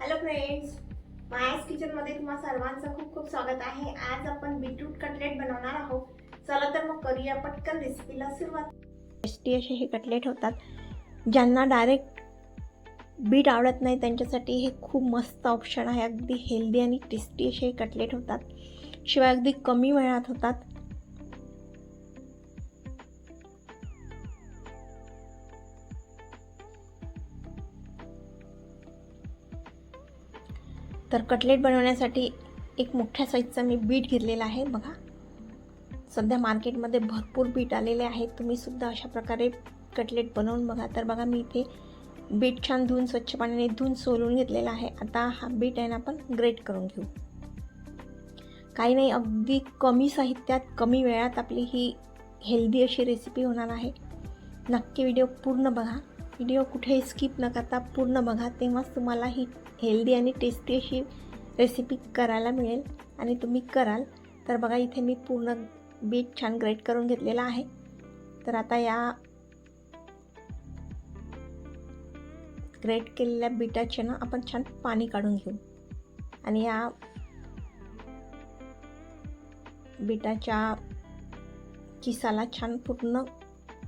Hello friends मायास किचनमध्ये तुम्हा सर्वांचं खूप खूप स्वागत आहे. आज आपण बीटरूट कटलेट बनवणार आहोत. चला तर मग करूया पटकन रेसिपीला सुरुवात. टेस्टी असे हे कटलेट होतात ज्यांना डायरेक्ट बीट आवडत नाही त्यांच्यासाठी हे खूप मस्त ऑप्शन आहे. अगदी हेल्दी आणि टेस्टी असे हे कटलेट होतात. शिवाय अगदी कमी वेळात होतात. तर कटलेट बनवण्यासाठी एक मोठ्या साईजचा मी बीट घेतलेला आहे बघा. सध्या मार्केटमध्ये भरपूर बीट आलेले आहेत. तुम्हीसुद्धा अशा प्रकारे कटलेट बनवून बघा. तर बघा मी इथे बीट छान धुवून स्वच्छ पाण्याने धुवून सोलून घेतलेला आहे. आता हा बीट आहे ना आपण ग्रेट करून घेऊ. काही नाही अगदी कमी साहित्यात कमी वेळात आपली ही हेल्दी अशी रेसिपी होणार आहे. नक्की व्हिडिओ पूर्ण बघा. व्हिडिओ कुठेही स्किप न करता पूर्ण बघा. तेव्हाच तुम्हाला ही हेल्दी आणि टेस्टी अशी रेसिपी करायला मिळेल. आणि तुम्ही कराल तर बघा इथे मी पूर्ण बीट छान ग्रेट करून घेतलेला आहे. तर आता या ग्रेट केलेल्या बीटाचे ना आपण छान पाणी काढून घेऊ. आणि या बीटाच्या किसाला छान पूर्ण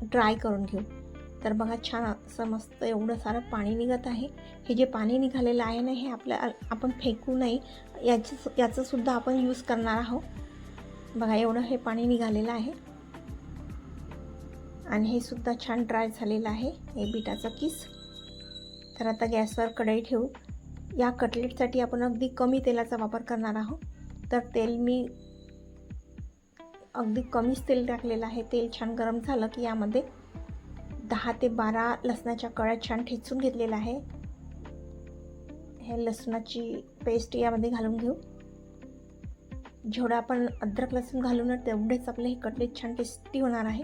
ड्राय करून घेऊ. तर बघा छान असं मस्त एवढं सारं पाणी निघत आहे. हे जे पाणी निघालेलं आहे ना हे आपल्या आपण फेकू नये याचं याचंसुद्धा आपण यूज करणार आहोत. बघा एवढं हे पाणी निघालेलं आहे. आणि हे सुद्धा छान ड्राय झालेलं आहे हे बिटाचा किस. तर आता गॅसवर कढई ठेवू. या कटलेटसाठी आपण अगदी कमी तेलाचा वापर करणार आहोत. तर तेल मी अगदी कमीच तेल टाकलेलं आहे. तेल छान गरम झालं की यामध्ये दहा ते बारा लसणाच्या कळ्या छान ठेचून घेतलेला आहे. हे लसणाची पेस्ट यामध्ये घालून घेऊ. जेवढं आपण अद्रक लसूण घालू ना तेवढेच आपले हे कटलेट छान टेस्टी होणार आहे.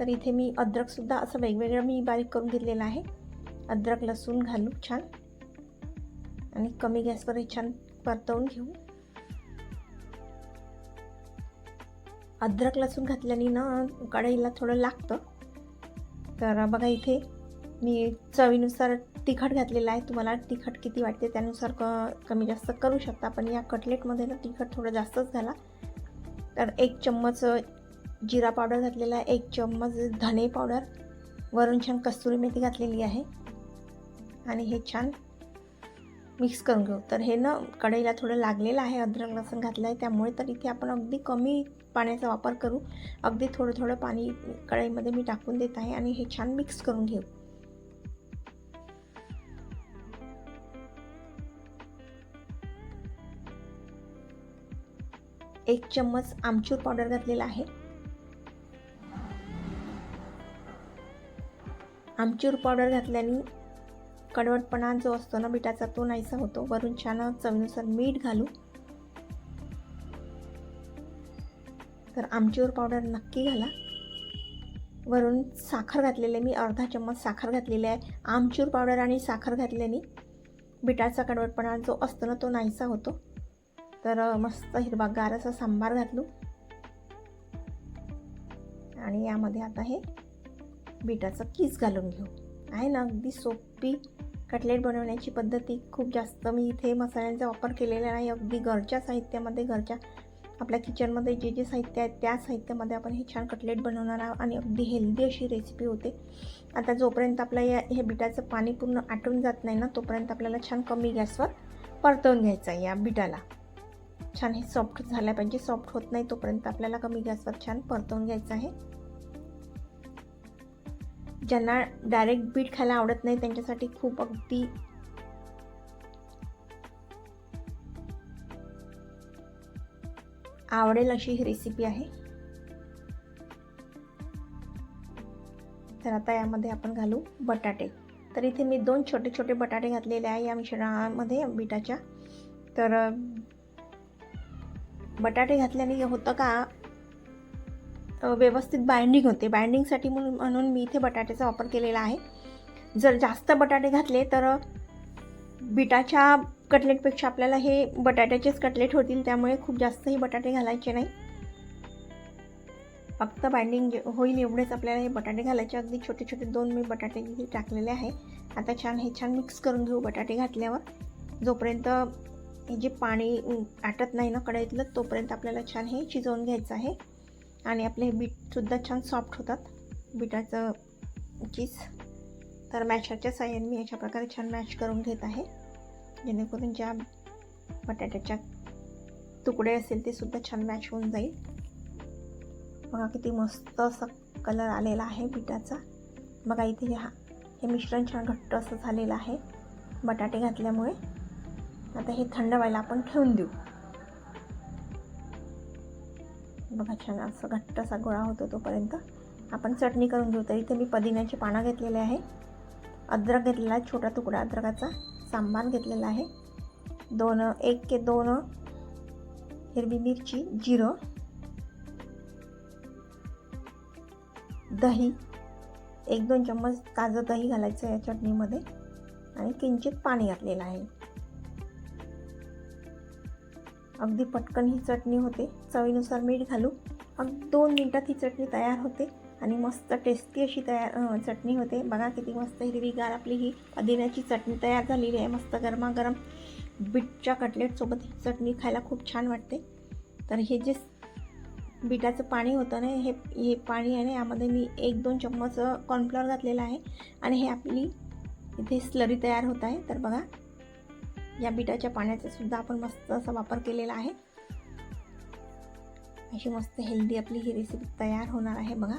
तर इथे मी अद्रकसुद्धा असं वेगवेगळं मी बारीक करून घेतलेलं आहे. अद्रक लसूण घालू छान. आणि कमी गॅसवर हे छान परतवून घेऊ. अद्रक लसूण घातल्याने ना कढईला थोडं लागतं. तर बघा इथे मी चवीनुसार तिखट घातलेलं आहे. तुम्हाला तिखट किती वाटते त्यानुसार क कमी जास्त करू शकता. पण या कटलेटमध्ये ना तिखट थोडं जास्तच झाला तर एक चम्मच जिरा पावडर घातलेला आहे. एक चम्मच धने पावडर. वरून छान कस्तुरी मेथी घातलेली आहे. आणि हे छान मिक्स करून घेऊ. तर हे ना कढईला थोडं लागलेलं आहे. अद्रक लसूण घातलं आहे त्यामुळे तर इथे आपण अगदी कमी पाण्याचा वापर करू. अगदी थोडं थोडं पाणी कढईमध्ये मी टाकून देत आहे आणि हे छान मिक्स करून घेऊ. एक चम्मच आमचूर पावडर घातलेला आहे. आमचूर पावडर घातल्याने कडवटपणा जो असतो ना मिठाचा तो नाहीसा होतो. वरून छान चवीनुसार मीठ घालू. तर आमचूर पावडर नक्की घाला. वरून साखर घातलेले मी अर्धा चम्मच साखर घातलेली आहे. आमचूर पावडर आणि साखर घातल्याने बिटाचा कडवटपणा जो असतो ना तो नाहीसा होतो. तर मस्त हिरवागार असा सांबार घातलो. आणि यामध्ये आता हे बिटाचं कीस घालून घेऊ. आहे ना अगदी सोपी कटलेट बनवण्याची पद्धती. खूप जास्त मी इथे मसाल्यांचा वापर केलेला नाही अगदी घरच्या साहित्यामध्ये घरच्या आपल्या किचनमध्ये जे जे साहित्य आहे त्या साहित्यामध्ये आपण हे छान कटलेट बनवणार आहोत आणि अगदी हेल्दी अशी रेसिपी होते. आता जोपर्यंत आपलं या हे बिटाचं पाणी पूर्ण आटून जात नाही ना तोपर्यंत आपल्याला छान कमी गॅसवर परतवून घ्यायचं आहे या बिटाला. छान हे सॉफ्ट झालं पाहिजे सॉफ्ट होत नाही तोपर्यंत आपल्याला कमी गॅसवर छान परतवून घ्यायचं आहे. ज्यांना डायरेक्ट बीट खायला आवडत नाही त्यांच्यासाठी खूप अगदी आवडेल अशी ही रेसिपी आहे. तर आता यामध्ये आपण घालू बटाटे. तर इथे मी दोन छोटे छोटे बटाटे घातलेले आहे या मिश्रणामध्ये बिटाच्या. तर बटाटे घातल्याने होतं का व्यवस्थित बाइंडिंग होते. बाइंडिंगसाठी म्हणून म्हणून मी इथे बटाट्याचा वापर केलेला आहे. जर जास्त बटाटे घातले तर बिटाच्या कटलेटपेक्षा आपल्याला हे बटाट्याचेच कटलेट होतील त्यामुळे खूप जास्तही बटाटे घालायचे नाही. फक्त बाइंडिंग जे होईल एवढेच आपल्याला हे बटाटे घालायचे. अगदी छोटे छोटे दोन मी बटाटे इथे टाकलेले आहे. आता छान हे छान मिक्स करून घेऊ बटाटे घातल्यावर. जोपर्यंत हे जे पाणी आटत नाही ना कढईतलं तोपर्यंत आपल्याला छान हे शिजवून घ्यायचं आहे. आणि आपले हे बीटसुद्धा छान सॉफ्ट होतात. बिटाचं चीज तर मॅशरच्या साह्याने मी अशा प्रकारे छान मॅश करून घेत आहे. जेणेकरून ज्या बटाट्याच्या तुकडे असेल ते सुद्धा छान मॅश होऊन जाईल. बघा किती मस्त असा कलर आलेला आहे पिठाचा. बघा इथे हा हे मिश्रण छान घट्ट असं झालेलं आहे बटाटे घातल्यामुळे. आता हे थंड व्हायला आपण ठेवून देऊ. बघा छान असं घट्ट असा गोळा होतो तोपर्यंत. आपण चटणी करून घेऊ तर इथे मी पुदिन्याचे पानं घेतलेले आहे. अद्रक घेतलेला आहे छोटा तुकडा अद्रकाचा. सांबार घेतलेला आहे. दोन एक के दोन हिरवी मिरची जिरं. दही. एक दोन चम्मच ताजं दही घालायचं आहे या चटणीमध्ये. आणि किंचित पाणी घातलेलं आहे. अगदी पटकन ही चटणी होते. चवीनुसार मीठ घालू. अग दोन मिनटात ही चटणी तयार होते. आणि मस्त टेस्टी अशी तयार चटणी होते. बघा किती मस्त हिरवीगार आपली ही पुदिन्याची चटणी तयार झालेली आहे. मस्त गरमागरम बीटच्या कटलेटसोबत ही चटणी खायला खूप छान वाटते. तर हे जे बिटाचं पाणी होतं ना हे हे पाणी आहे ना यामध्ये मी एक दोन चम्मच कॉर्नफ्लॉवर घातलेला आहे. आणि हे आपली इथे स्लरी तयार होत आहे. तर बघा या बिटाच्या पाण्याचा सुद्धा आपण मस्त असा वापर केलेला आहे. अशी मस्त हेल्दी आपली ही रेसिपी तयार होणार आहे बघा.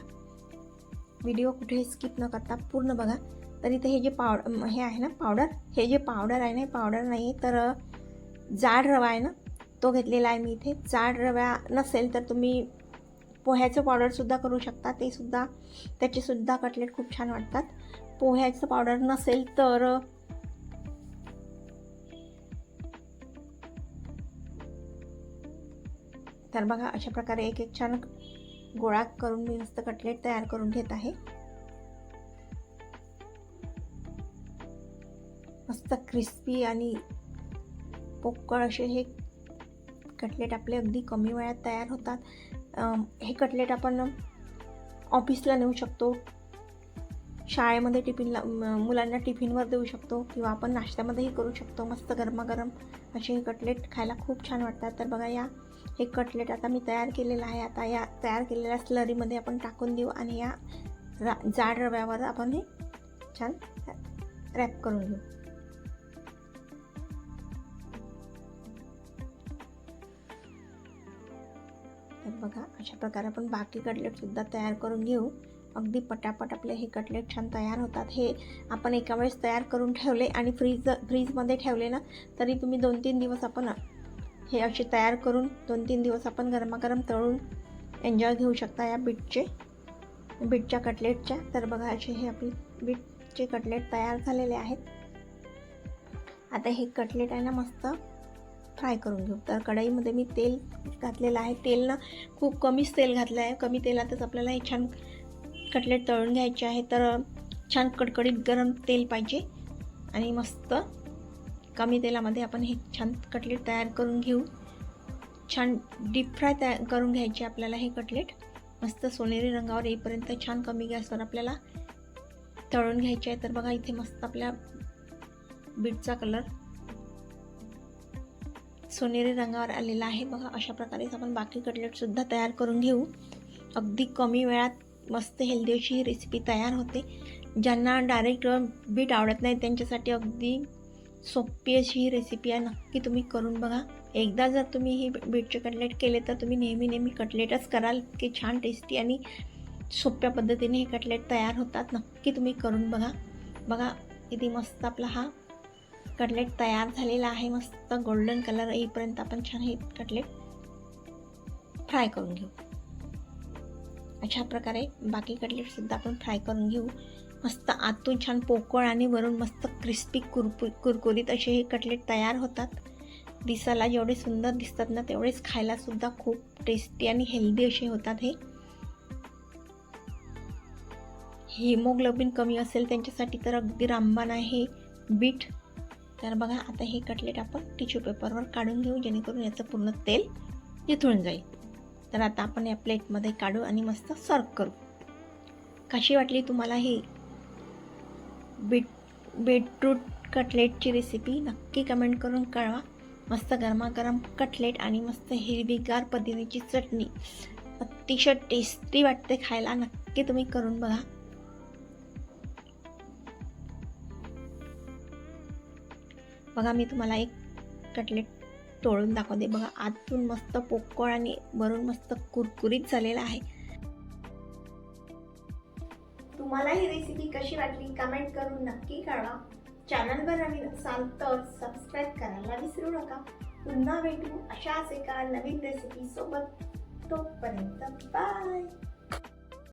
व्हिडिओ कुठेही स्किप न करता पूर्ण बघा. तर इथे हे जे पावड हे आहे ना पावडर हे जे पावडर आहे ना हे पावडर नाही तर जाड रवा आहे ना तो घेतलेला आहे मी इथे. जाड रवा नसेल तर तुम्ही पोह्याचं पावडरसुद्धा करू शकता. ते सुद्धा त्याचेसुद्धा कटलेट खूप छान वाटतात. पोह्याचं पावडर नसेल तर तर बघा अशा प्रकारे एक एक छान गोळा करून मी मस्त कटलेट तयार करून घेत आहे. मस्त क्रिस्पी आणि पोकळ असे हे कटलेट आपले अगदी कमी वेळात तयार होतात. हे कटलेट आपण ऑफिसला नेऊ शकतो. शाळेमध्ये टिफिनला मुलांना टिफिनवर देऊ शकतो किंवा आपण नाश्त्यामध्येही करू शकतो. मस्त गरमागरम असे हे कटलेट खायला खूप छान वाटतात. तर बघा या हे कटलेट आता मी तयार केलेलं आहे. आता या तयार केलेल्या स्लरीमध्ये आपण टाकून देऊ आणि या रा जाड रव्यावर आपण हे छान रॅप करून घेऊ. तर बघा अशा प्रकारे आपण बाकी कटलेटसुद्धा तयार करून घेऊ. अगदी पटापट आपले हे कटलेट छान तयार होतात. हे आपण एका वेळेस तयार करून ठेवले आणि फ्रीज फ्रीजमध्ये ठेवले ना तरी तुम्ही दोन तीन दिवस आपण हे असे तयार करून दोन तीन दिवस आपण गरमागरम तळून एन्जॉय घेऊ शकता या बीटचे बीटच्या कटलेटच्या. तर बघा असे हे आपले बीटचे कटलेट तयार झालेले आहेत. आता हे कटलेट आहे ना मस्त फ्राय करून घेऊ. तर कढईमध्ये मी तेल घातलेलं आहे. तेल ना खूप कमीच तेल घातलं आहे कमी तेलातच आपल्याला हे छान कटलेट तळून घ्यायचे आहे. तर छान कडकडीत गरम तेल पाहिजे. आणि मस्त कमी तेलामध्ये आपण हे छान कटलेट तयार करून घेऊ. छान डीप फ्राय तयार करून घ्यायचे आपल्याला हे कटलेट. मस्त सोनेरी रंगावर येईपर्यंत छान कमी गॅसवर आपल्याला तळून घ्यायचे आहे. तर बघा इथे मस्त आपल्या बीटचा कलर सोनेरी रंगावर आलेला आहे. बघा अशा प्रकारेच आपण बाकी कटलेटसुद्धा तयार करून घेऊ. अगदी कमी वेळात मस्त हेल्दी अशी ही रेसिपी तयार होते. ज्यांना डायरेक्ट बीट आवडत नाही त्यांच्यासाठी अगदी सोपी अशी ही रेसिपी आहे नक्की तुम्ही करून बघा. एकदा जर तुम्ही ही बीटचे कटलेट केले तर तुम्ही नेहमी नेहमी कटलेटच कराल. की छान टेस्टी आणि सोप्या पद्धतीने हे कटलेट तयार होतात. नक्की तुम्ही करून बघा. बघा किती मस्त आपला हा कटलेट तयार झालेला आहे. मस्त गोल्डन कलर येईपर्यंत आपण छान हे कटलेट फ्राय करून घेऊ. अशा प्रकारे बाकी कटलेटसुद्धा आपण फ्राय करून घेऊ. मस्त आतून छान पोकळ आणि वरून मस्त क्रिस्पी कुरपु कुरकुरीत असे हे कटलेट तयार होतात. दिसायला जेवढे सुंदर दिसतात ना तेवढेच खायलासुद्धा खूप टेस्टी आणि हेल्दी असे होतात हे. हिमोग्लोबिन कमी असेल त्यांच्यासाठी तर अगदी रामबाण आहे बीट. तर बघा आता हे कटलेट आपण टिश्यू पेपरवर काढून घेऊ जेणेकरून याचं पूर्ण तेल निथळून जाईल. तर आता आपण या प्लेटमध्ये काढू आणि मस्त सर्व करू. कशी वाटली तुम्हाला ही बीट बीटरूट कटलेटची रेसिपी नक्की कमेंट करून कळवा. मस्त गरमागरम कटलेट आणि मस्त हिरवीगार पदिन्याची चटणी. अतिशय टेस्टी वाटते खायला नक्की तुम्ही करून बघा. बघा मी तुम्हाला एक कटलेट तोडून दाखवते. बघा आतून मस्त पोकळ आणि भरून मस्त कुरकुरीत झालेला आहे. तुम्हाला ही रेसिपी कशी वाटली कमेंट करून नक्की कळवा. चॅनलवर नवीन असाल तर सबस्क्राईब करायला विसरू नका. पुन्हा भेटू अशाच एका नवीन रेसिपीसोबत तोपर्यंत बाय